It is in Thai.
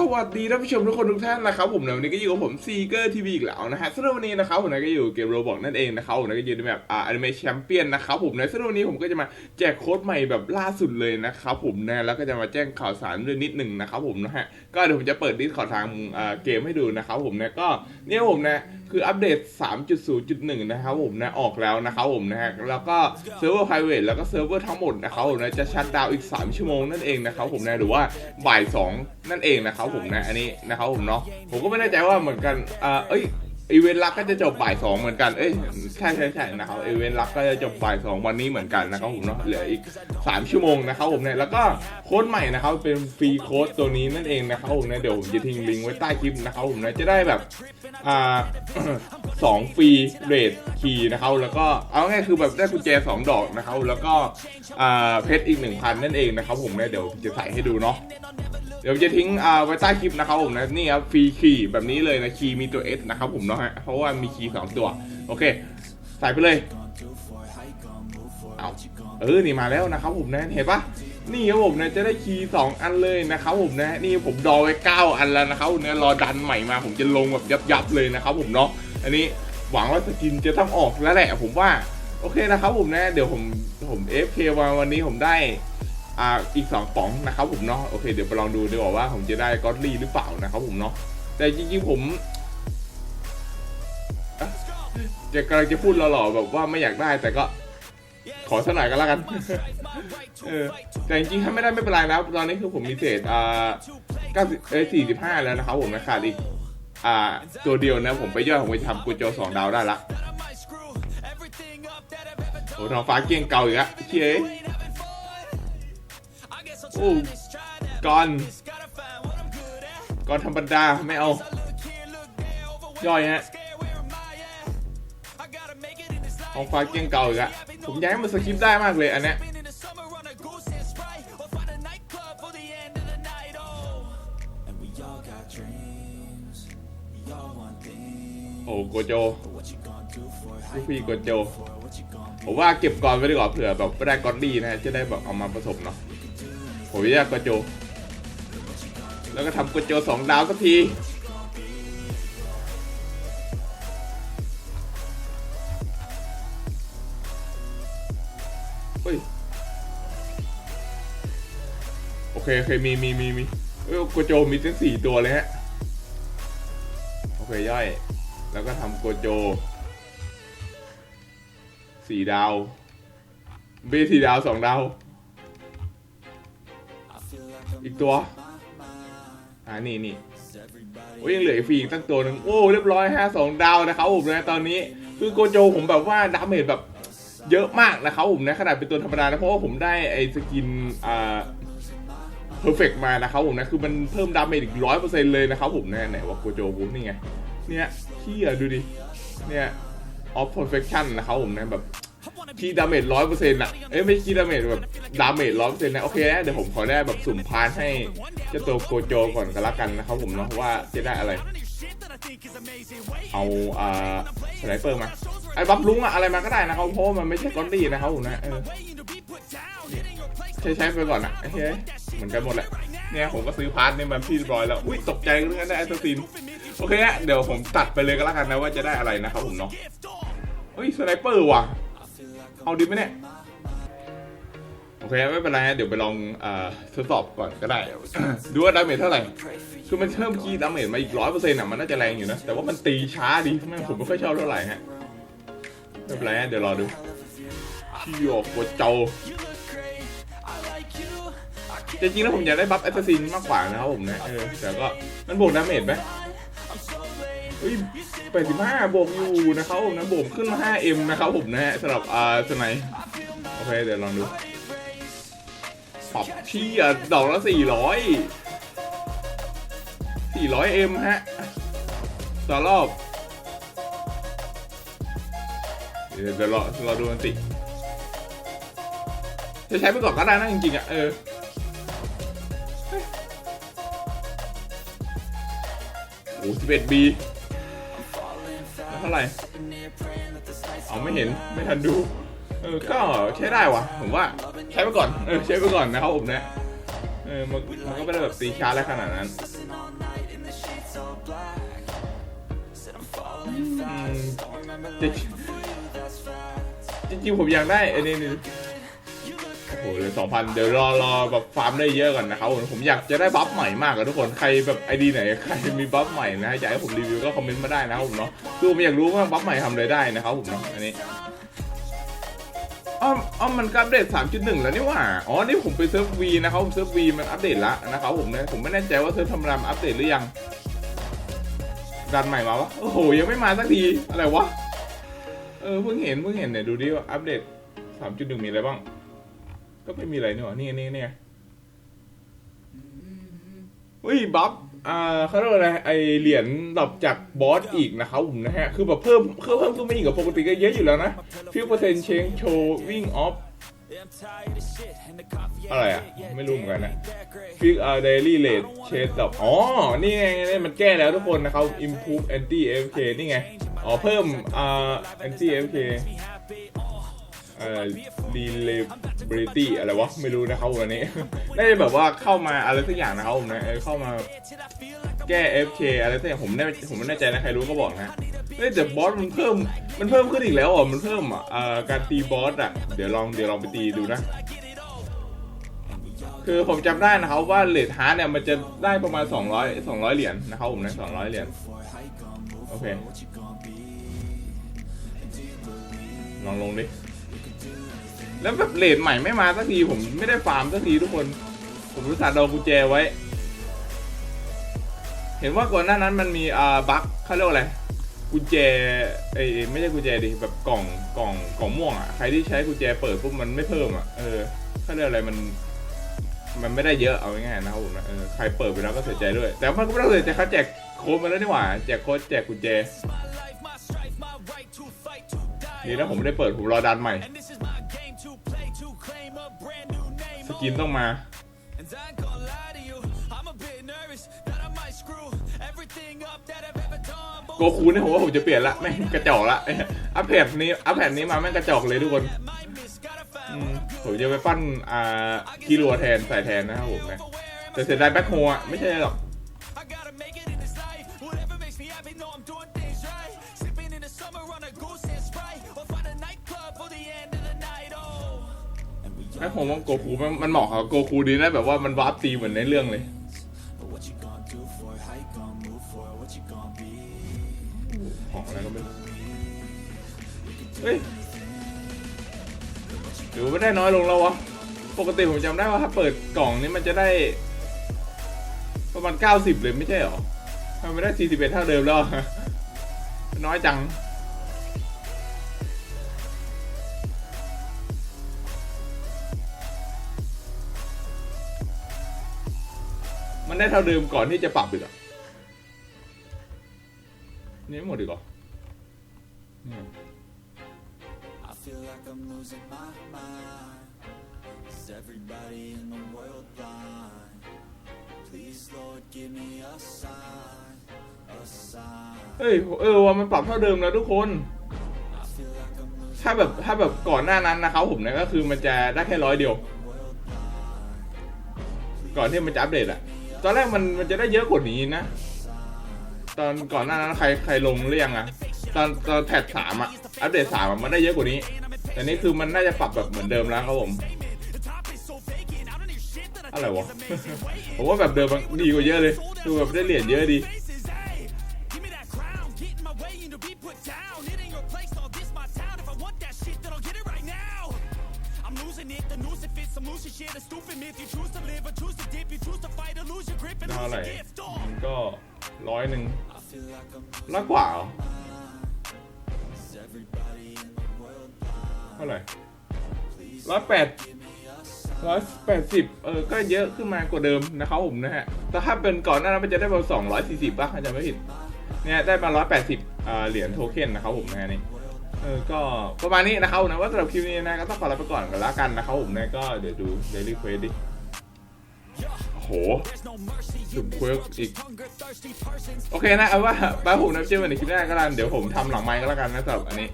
สวัสดีท่านผู้ชมทุกคนทุกท่านนะครับผมในวันนี้ก็อยู่กับผมซีเกอร์ทีวีอีกแล้วนะฮะสำหรับวันนี้นะครับผมนะก็อยู่เกมโรบอกนั่นเองนะครับผมก็อยู่ในแบบอ่าอนิเมะแชมเปี้ยนนะครับผมในสำหรับวันนี้ผมก็จะมาแจกโค้ดใหม่แบบล่าสุดเลยนะครับผมนะแล้วก็จะมาแจ้งข่าวสารด้วยนิดหนึ่งนะครับผมนะฮะก็เดี๋ยวผมจะเปิดดิสขอทางอ่าเกมให้ดูนะครับผมนะก็เนี่ยผมนะคืออัปเดต 3.0.1 นะครับผมนะ ออกแล้วนะครับผมนะฮะ แล้วก็เซิร์ฟเวอร์ private แล้วก็เซิร์ฟเวอร์ทั้งหมดนะครับผมนะ จะชัดดาวอีก 3 ชั่วโมงนั่นเองนะครับผมนะ หรือว่าบ่าย 2 นั่นเองนะครับผมนะ อันนี้นะครับผมเนาะ ผมก็ไม่แน่ใจว่าเหมือนกันอ่าเอ้ย อีเวนต์ลักก็จะจบบ่ายสองเหมือนกัน เอ้ยใช่ใช่ใช่นะครับอีเวนต์ลักก็จะจบบ่ายสองวันนี้เหมือนกันนะครับผมเนาะเหลืออีก3ชั่วโมงนะครับผมเนี่ยแล้วก็โค้ดใหม่นะครับเป็นฟรีโค้ดตัวนี้นั่นเองนะครับผมเนะเดี๋ยวผมจะทิ้งลิงก์ไว้ใต้คลิปนะครับผมเนะจะได้แบบอ่าสองฟรีเรทคีย์นะครับแล้วก็เอาง่ายๆคือแบบได้กุญแจสองดอกนะครับแล้วก็อ่าเพชรอีกหนึ่งพันนั่นเองนะครับผมเนี่ยเดี๋ยวผมจะใส่ให้ดูเนาะ ดี๋ยวจะทิ้งอ่าไว้ใต้คลิปนะครับผมนะนี่ครับฟรีคีย์แบบนี้เลยนะคีย์มีตัว S นะครับผมเนาะฮะเพราะว่ามีคีย์สองตัว โอเค ใส่ไปเลยเอาเออนี่มาแล้วนะครับผมนะเห็นปะนี่ครับผมนะจะได้คีย์สองอันเลยนะครับผมนะนี่ผมดอไว้เก้าอันแล้วนะครับผมนะรอดันใหม่มาผมจะลงแบบยับๆเลยนะครับผมเนาะอันนี้หวังว่าสกินจะต้องออกแล้วแหละผมว่าโอเคนะครับผมนะ เดี๋ยวผมผม FK มาวันนี้ผมได้ อ่าอีก2ป๋องนะครับผมเนาะโอเคเดี๋ยวไปลองดูดีกว่าว่าผมจะได้ก็อดลี่หรือเปล่านะครับผมเนาะแต่จริงๆผมจะกำลังจะพูดหล่อๆแบบว่าไม่อยากได้แต่ก็ขอสักหน่อยก็แล้วกัน เออ แต่จริงๆ ถ้าไม่ได้ไม่เป็นไรนะตอนนี้คือผมมีเศษอ่า90เอ้ย45แล้วนะครับผมนะขาดอีก อ่า ตัวเดียวนะ ผมไปย่อยผมไปทำกูโจสองดาวได้ละ โอ้ทองฟ้าเกรียงเก่าอีกแล้วเฮ้ย โอ้ก่อนก่อนธรรมดาไม่เอา ย่อยฮะของฟ้าเกี้ยงเก่าอีกอะผมอยากให้มันสคริปต์ได้มากเลยอันเนี้ยโอ้โกโจลูกพี่โกโจผมว่าเก็บก่อนไว้ดีกว่าเผื่อแบบไม่ได้กอดดี้นะฮะจะได้แบบเอามาผสมเนาะ ผมอยากกระโจแล้วก็ทำกระโจสองดาวสักทีเฮ้ยโอเคโอเคมีมีมีมีเอ้ยกโจมีทั้งสี่ตัวเลยฮะ โอเคย่อย แล้วก็ทำโกโจสี่ดาวเบสสี่ดาวสองดาว อีกตัว อ่านี่นี่โอ้ยยังเหลืออีกฟรีอีกตั้งตัวหนึ่งโอ้เรียบร้อยฮะสองดาวนะครับผมนะตอนนี้คือโกโจผมแบบว่าดาเมจแบบเยอะมากนะครับผมนะขนาดเป็นตัวธรรมดานะเพราะว่าผมได้ไอ้สกินอ่าเพอร์เฟกมานะครับผมนะคือมันเพิ่มดาเมจอีกร้อยเปอร์เซ็นต์เลยนะครับผมนะไหนว่าโกโจผมนี่ไงเนี่ยเที่ยดูดิเนี่ยออฟเพอร์เฟคชั่นนะครับผมนะแบบ คีย์ดาเมจร้อยเปอร์เซ็นต์อะเอ้ยไม่คีย์ดาเมจแบบดาเมจร้อยเปอร์เซ็นต์นะโอเคนะเดี๋ยวผมขอได้แบบสุ่มพานให้เจ้าตัวโกโจก่อนกันละกันนะครับผมเนาะว่าจะได้อะไร เอาอ่าสไนเปอร์มาไอ้บัฟลุงอะอะไรมาก็ได้นะครับเพราะมันไม่ใช่กอนดี้นะครับผมนะเออใช้ใช้ไปก่อนนะเฮ้ยเหมือนกันหมดแหละเนี่ยผมก็ซื้อพาร์ทนี่มันพี่เรียบร้อยแล้วอุ้ยตกใจเรื่องนั้นได้แอสซัสซินโอเคฮะเดี๋ยวผมตัดไปเลยก็แล้วกันนะว่าจะได้อะไรนะครับผมเนาะเฮ้ยสไนเปอร์ว่ะ เอาดีไหมเนี่ย โอเคไม่เป็นไรเดี๋ยวไปลองอทดสอบก่อนก็ได้ ดูว่าดาเมจเท่าไหร่ คือมันเพิ่มคีย์ดาเมจมาอีกร้อยเปอร์เซ็นต์อะมันน่าจะแรงอยู่นะ แต่ว่ามันตีช้าดีแม่งผมไม่ค่อยชอบเท่าไหร่ฮะไม่เป็นไรเดี๋ยวรอดูชิโยโกโจจริงๆแล้วผมอยากได้บัฟแอสซัสซินมากกว่านะครับผมนะ เออ แต่ก็มันบวกดาเมจไหมเฮ้ย แปดสิบห้าบวกอยู่นะครับผมนะบวกขึ้นมา 5M นะครับผมนะฮะสำหรับอ่าสไนป์โอเค เดี๋ยวลองดูปรับที่อะดอกละสี่ร้อยสี่ร้อยเอ็มฮะต่อรอบ เดี๋ยวเดี๋ยวรอรอดูมันติจะใช้ไปก่อนก็ได้นะจริงๆอะเออโอ้สิบ เท่าไหร่เอาไม่เห็นไม่ทันดู เออก็ใช้ได้วะผมว่าใช้ไปก่อนเออใช้ไปก่อนนะครับผมนะเออมันมันก็ไม่ได้แบบตีชาร์จอะไรขนาดนั้นจริงจริงผมอยากได้ไอ้นี่ หเหลยสองพันเดี๋ยวรอรอแบบฟาร์มได้เยอะก่อนนะครับผมอยากจะได้บัฟใหม่มากอะทุกคนใครแบบไอดีไหนใครมีบัฟใหม่นะอยากให้ผมรีวิวก็คอมเมนต์มาได้นะครับผมเนาะคือผมอยากรู้ว่าบัฟใหม่ทำอะไรได้นะครับผมเนาะอันนี้อ้อมอ้อมมันก็อัปเดต 3.1 แล้วนี่หว่า อ๋อ นี่ผมไปเซิร์ฟวีนะครับผมเซิร์ฟวีมันอัปเดตแล้วนะครับผมเนี่ยผมไม่แน่ใจว่าเซิร์ฟธรรมดามอัปเดตหรือยัง ดันใหม่มาวะ โอ้โห ยังไม่มาสักที อะไรวะ เออ เพิ่งเห็น เพิ่งเห็นเนี่ยดูดิว่าอัปเดต 3.1 มีอะไรบ้าง ก็ไม่มีอะไรนี่หว่านี่นี่นี่อุ้ยบัฟอ่าเขาเรียกว่าอะไรไอเหรียญดรอปจากบอสอีกนะครับผมนะฮะ คือแบบเพิ่มเพิ่มเพิ่มขึ้นมาอีกกับปกติก็เยอะอยู่แล้วนะฟิวเปอร์เซ็นต์เชงโชว์วิ่งออฟอะไรอะ ไม่รู้เหมือนกันนะฟิกอาร์เดลี่เลดเชดดับอ๋อ นี่ไงนี่มันแก้แล้วทุกคนนะครับ improve anti AFK นี่ไง อ๋อ เพิ่มอ่า anti AFK เอ่อ reliability อะไรวะ ไม่รู้นะครับวันนี้ น่าจะแบบว่าเข้ามาอะไรสักอย่างนะครับผมนะเออเข้ามาแก้ FK อะไรสักอย่างผมไม่ผมไม่แน่ใจนะใครรู้ก็บอกนะเฮ้ยแต่บอสมันเพิ่มมันเพิ่มขึ้นอีกแล้วอะมันเพิ่มอะการตีบอสอะเดี๋ยวลองเดี๋ยวลองไปตีดูนะ คือผมจำได้นะครับว่าเลทฮาร์ดเนี่ยมันจะได้ประมาณ 200 200 เหรียญนะครับผมนะ200 เหรียญโอเคลองลงดิ แล้วแบบเลทใหม่ไม่มาสักทีผมไม่ได้ฟาร์มสักทีทุกคน ผมรู้สึกเอากุญแจไว้ เห็นว่าก่อนหน้านั้นมันมีอ่าบั๊กเขาเรียกอะไรกุญแจเอ้ไม่ใช่กุญแจดิแบบกล่องกล่องกล่องม่วงอะใครที่ใช้กุญแจเปิดปุ๊บมันไม่เพิ่มอะเออเขาเรียกอะไรมันมันไม่ได้เยอะเอาง่ายๆนะครับผมนะเออใครเปิดไปแล้วก็เสียใจด้วย แต่มันก็ไม่ต้องเสียใจเขาแจกโค้ดมาแล้วนี่หว่าแจกโค้ดแจกกุญแจนี่นะผมไม่ได้เปิดผมรอดันใหม่ สกินต้องมาโกคูเนี่ยผมว่าผมจะเปลี่ยนละแม่งกระจอกละอัพแพดนี้อัพแพดนี้มาแม่งกระจอกเลยทุกคน อืมผมจะไปปั้นอ่ากิรัวแทนใส่แทนนะครับผมนะแต่เสียดายแบ็คโฮอะไม่ใช่หรอก แบ็คโฮว่าโกคูมันมันเหมาะกับโกคูดีนะแบบว่ามันวาร์ปตีเหมือนในเรื่องเลย ของอะไรก็ไม่รู้เฮ้ยหรือว่าไม่ได้น้อยลงแล้ววะ ปกติผมจำได้ว่าถ้าเปิดกล่องนี้มันจะได้ ประมาณ 90 เลยไม่ใช่หรอทำไมไม่ได้ 41 เท่าเดิมแล้วอน้อยจัง มันได้เท่าเดิมก่อนที่จะปรับอีกอะนี่ไม่หมดอีกเหรออืม I feel like I'm losing my mind. Is everybody in the world blind? Please, Lord, give me a sign, a sign. เฮ้ยเออว่ามันปรับเท่าเดิมแล้วทุกคน I feel like I'm losing ถ้าแบบถ้าแบบก่อนหน้านั้นนะครับผมเนี่ยก็คือมันจะได้แค่ร้อยเดียว ก่อนที่มันจะอัปเดตอะ ตอนแรกมันมันจะได้เยอะกว่านี้นะ ตอนก่อนหน้านั้นใครใครลงเรือยังอะตอนตอนแพทสามอะอัปเดตสามอะมันได้เยอะกว่านี้ แต่นี่คือมันน่าจะปรับแบบเหมือนเดิมแล้วครับผมอะไรวะ ผมว่าแบบเดิมมันดีกว่าเยอะเลย ดูแบบได้เหรียญเยอะดี ท่า lose ไหร่มันก็ร้อยหนึ่งร้อยกว่าเหรอ Is everybody in the world blind? เท่าไหร่ร้อยแปดร้อยแปดสิบเออ ก็เยอะขึ้นมากว่าเดิมนะครับผมนะฮะ แต่ถ้าเป็นก่อนหน้านั้นมันจะได้ประมาณสองร้อยสี่สิบป่ะถ้าจำไม่ผิด เนี่ยได้มาร้อยแปดสิบเหรียญโทเค็นนะครับผมนะฮะนี่เออ ก็ประมาณนี้นะครับนะว่าสำหรับคลิปนี้นะก็ต้องขอลาไปก่อนกันแล้วกันนะครับผมนะก็เดี๋ยวดู Daily Quest ดิ โหสุดเวิร์กอีก โอเคนะเอาว่าไปผมนะเจอกันในคลิปหน้าก็แล้วกันเดี๋ยวผมทำหลังไมค์ก็แล้วกันนะสำหรับอันนี้